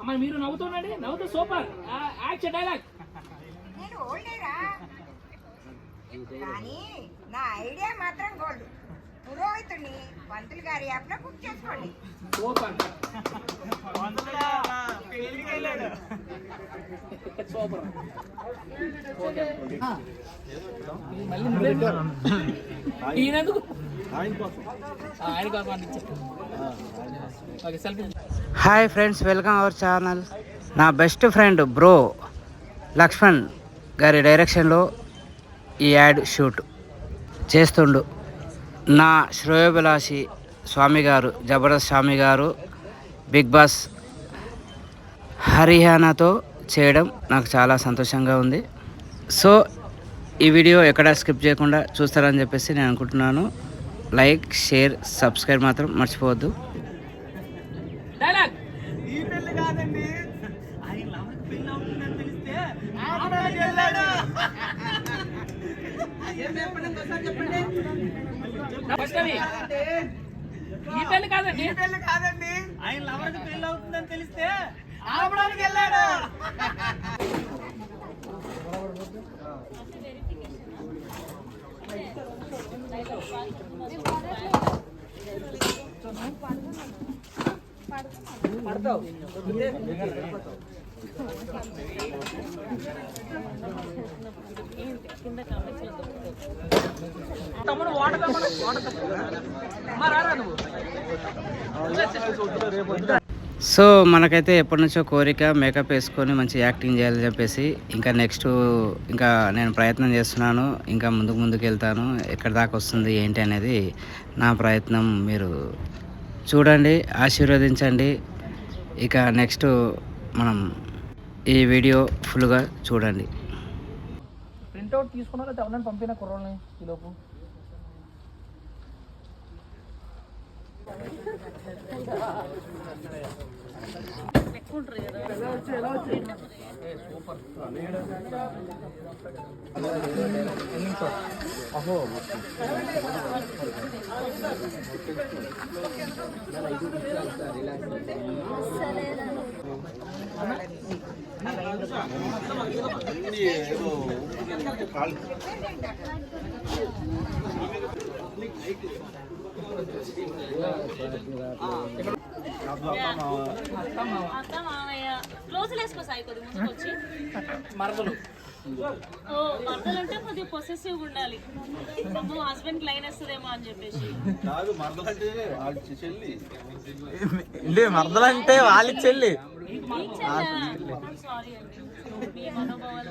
అమ్మ మీరు నవ్వుతుండండి? నవ్వుతూ సూపర్. Action dialogue. నేను ఓల్డేరా. కానీ నా ఐడియా మాత్రం గోల్డ్. పురోహితుడిని పంతులు గారి యాప్లో బుక్ చేసుకోండి. సూపర్. సూపర్. మళ్ళీ నువ్వే ఈయనెందుకు? ఆయన కోసం. అందించారు okay selfie hi friends welcome our channel. నా బెస్ట్ ఫ్రెండ్ బ్రో లక్ష్మణ్ గారి డైరెక్షన్లో ఈ యాడ్ షూట్ చేస్తుండు. నా శ్రేయోభిలాషి స్వామి గారు జబర్దస్త్ స్వామి గారు బిగ్ బాస్ హరియానాతో చేయడం నాకు చాలా సంతోషంగా ఉంది. సో ఈ వీడియో ఎక్కడ స్కిప్ చేయకుండా చూస్తారని చెప్పేసి నేను అనుకుంటున్నాను. లైక్ షేర్ సబ్స్క్రైబ్ మాత్రం మర్చిపోవద్దు డైలాగ్ ఈ పెళ్ళి కాదండి ఆయన లవర్కి పెళ్ళి అవుతుందని తెలిస్తే ఆపడానికి వెళ్ళాడు ఏం చెప్పండి ఇంకోసారి చెప్పండి అది ఈ పెళ్ళి కాదండి. ఈ పెళ్ళి కాదండి. ఆయన లవర్కి పెళ్ళి అవుతుందని తెలిస్తే ఆపడానికి వెళ్ళాడు. వాటర్ తమ్ముడు వాటర్ తమ్ముడు రారా సో మనకైతే ఎప్పటి నుంచో కోరిక మేకప్ వేసుకొని మంచి యాక్టింగ్ చేయాలని చెప్పేసి ఇంకా నెక్స్ట్ ఇంకా నేను ప్రయత్నం చేస్తున్నాను ఇంకా ముందుకు ముందుకు వెళ్తాను ఎక్కడి దాకా వస్తుంది ఏంటి అనేది నా ప్రయత్నం. మీరు చూడండి ఆశీర్వదించండి. ఇక నెక్స్ట్ మనం ఈ వీడియో ఫుల్గా చూడండి. ప్రింట్అవుట్ తీసుకున్నారా పంపిన కుర్రోళ్ళని ఈ లోపు కాల్ మరదలు. ఓ మరదలు అంటే కొద్దిగా పొసెసివ్ ఉండాలి. అమ్మో హస్బెండ్ లైన్ వస్తుందేమో అని చెప్పేసి. కాదు మరదలంటే వాళ్ళ చెల్లి. అంటే మరదలంటే వాళ్ళ చెల్లి. సారీ అండి. మీ మనోభావాలు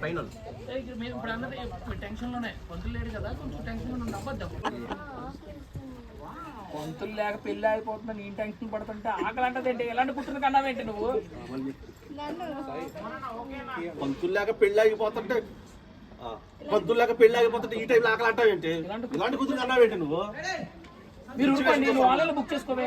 ఇక్కడ మీరు ఇప్పుడు అన్నది టెన్షన్లోనే పంతులు లేడు కదా కొంచెం టెన్షన్లో అబద్ధం. పంతులు లేక పెళ్ళి అయిపోతున్నా నేను టెన్షన్ పడుతుంటే ఆకలి అంటదేంటి ఎలాంటి పుట్టిన కన్నావేంటి నువ్వు? పంతులు లేక పెళ్ళి ఆగిపోతుంటే పంతులు లేక పెళ్ళి ఆగిపోతుంటే ఈ టైంలో ఆకలి అంటావేంటి ఇలాంటి కూతురు అన్నావేంటి నువ్వు? మీరు నేను ఆన్లైన్లో బుక్ చేసుకోవే.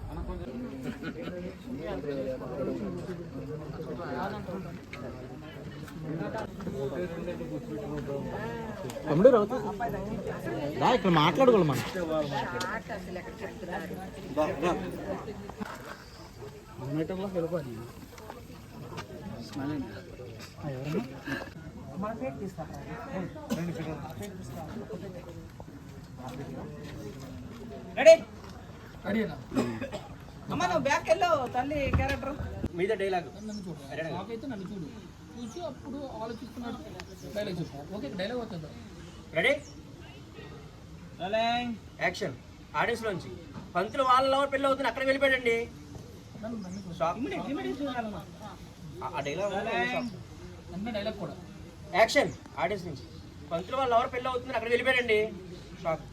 ఇక్కడ మాట్లాడుకోవాలి మనం. రెడీ అడిగినా అమ్మ నువ్వు బ్యాక్ వెళ్ళు తల్లి క్యారెక్టర్ మీద డైలాగ్ నన్ను చూడు. నాకైతే నన్ను చూడు. చూసి అప్పుడు ఆలోచిస్తున్నాడు. డైలాగ్ చెప్పు. ఓకే డైలాగ్ వస్తుందా రెడీ యాక్షన్ ఆడియన్స్ లోంచి. పంతులు వాళ్ళ పెళ్ళి అవుతుంది అక్కడ వెళ్ళిపోయాడండి. డైలాగ్ కూడా. యాక్షన్ ఆడియన్స్ నుంచి. పంతులు వాళ్ళ ఎవరు పెళ్ళి అవుతుంది అక్కడ వెళ్ళిపోయాడండి. షాక్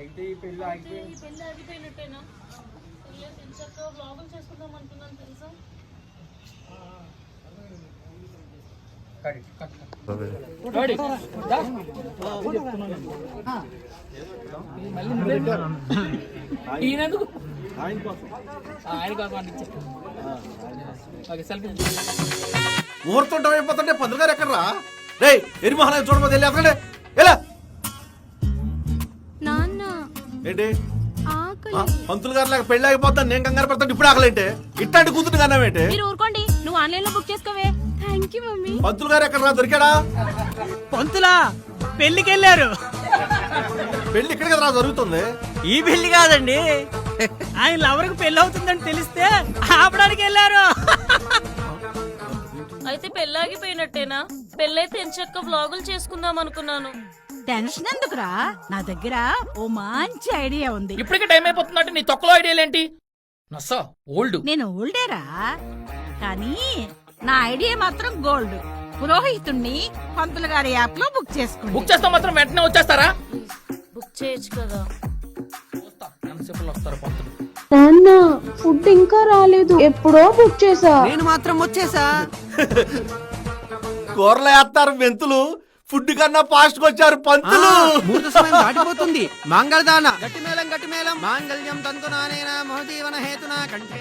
అయితే ఈ పెళ్ళి ఆగిపోయింది. చేసుకుందాం అనుకున్నాను తెలుసా? ఈయనెందుకు ఆయన కోసం. ఆయన కోసం అందించే ఓకే సెల్ఫీ ఊరుతుంటాం అయిపోతుంటే పంతులు గారు ఎక్కడరా? రే ఎరి మహారాజు చూడబోతే వెళ్ళి ఎలా నాన్న. ఏంటి? పంతులు గారు లాగా పెళ్ళి అయిపోతాను నేను కంగారు పడతాను ఇప్పుడు ఆకలేంటే? ఇట్లాంటి కూతురు కన్నావేంటి మీరు ఊరుకోండి నువ్వు ఆన్లైన్లో బుక్ చేసుకోవే. Thank you mummy. పంతులు గారు ఎక్కడ దొరికాడా? పంతులా పెళ్ళికి వెళ్ళారు పెళ్ళి ఇక్కడ కదా జరుగుతుంది. ఈ పెళ్ళి కాదండి. ఆయన లవర్కి పెళ్ళి అవుతుందని తెలిస్తే ఆపడానికి వెళ్ళారు. అయితే పెళ్ళి ఆగిపోయినట్టేనా? పెళ్ళైతే ఎంచక్క వ్లాగులు చేసుకుందాం అనుకున్నాను. టెన్షన్ ఎందుకురా? నా దగ్గర ఓ మంచి ఐడియా ఉంది. ఇప్పటికే టైం అయిపోతుందంటే నీ తొక్కలో ఐడియాలు ఏంటి? నస్సా ఓల్డ్. నేను ఓల్డేరా. కానీ నా ఐడియా మాత్రం గోల్డ్. పురోహితుణ్ణి పంతులు గారి యాప్లో బుక్ చేసుకోండి. బుక్ చేస్తా మాత్రం వెంటనే వచ్చేస్తారా? బుక్ చేయొచ్చు కదా. చూస్తా ఎంతసేపు వస్తారు పంతులు? నాన్న ఫుడ్ ఇంకా రాలేదు. ఎప్పుడో బుక్ చేసా నేను మాత్రం వచ్చేసా కూరలు వేస్తారు మెంతులు. ఫుడ్ కన్నా ఫాస్ట్గా వచ్చారు పంతులు. ముహూర్త సమయం దాటిపోతుంది. మంగళదాన గట్టి మేళం గట్టి మేళం. మాంగళ్యం తంతునానేన మహదీవన హేతునా కంఠే.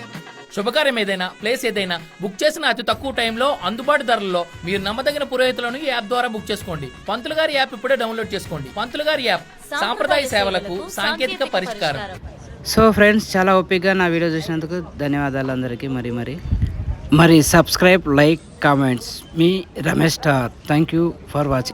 శుభకార్యం ఏదైనా ప్లేస్ ఏదైనా బుక్ చేసిన అతి తక్కువ టైంలో అందుబాటు ధరల్లో మీరు నమ్మదగిన పురోహితులను ఈ యాప్ ద్వారా బుక్ చేసుకోండి. పంతులు గారి యాప్ ఇప్పుడే డౌన్లోడ్ చేసుకోండి. పంతులు గారి యాప్ సాంప్రదాయ సేవలకు సాంకేతిక పరిష్కారం. సో ఫ్రెండ్స్ చాలా ఓపిక్గా నా వీడియో చూసినందుకు ధన్యవాదాలు అందరికీ మరి మరి. మరి subscribe like comments me Ramesh star thank you for watching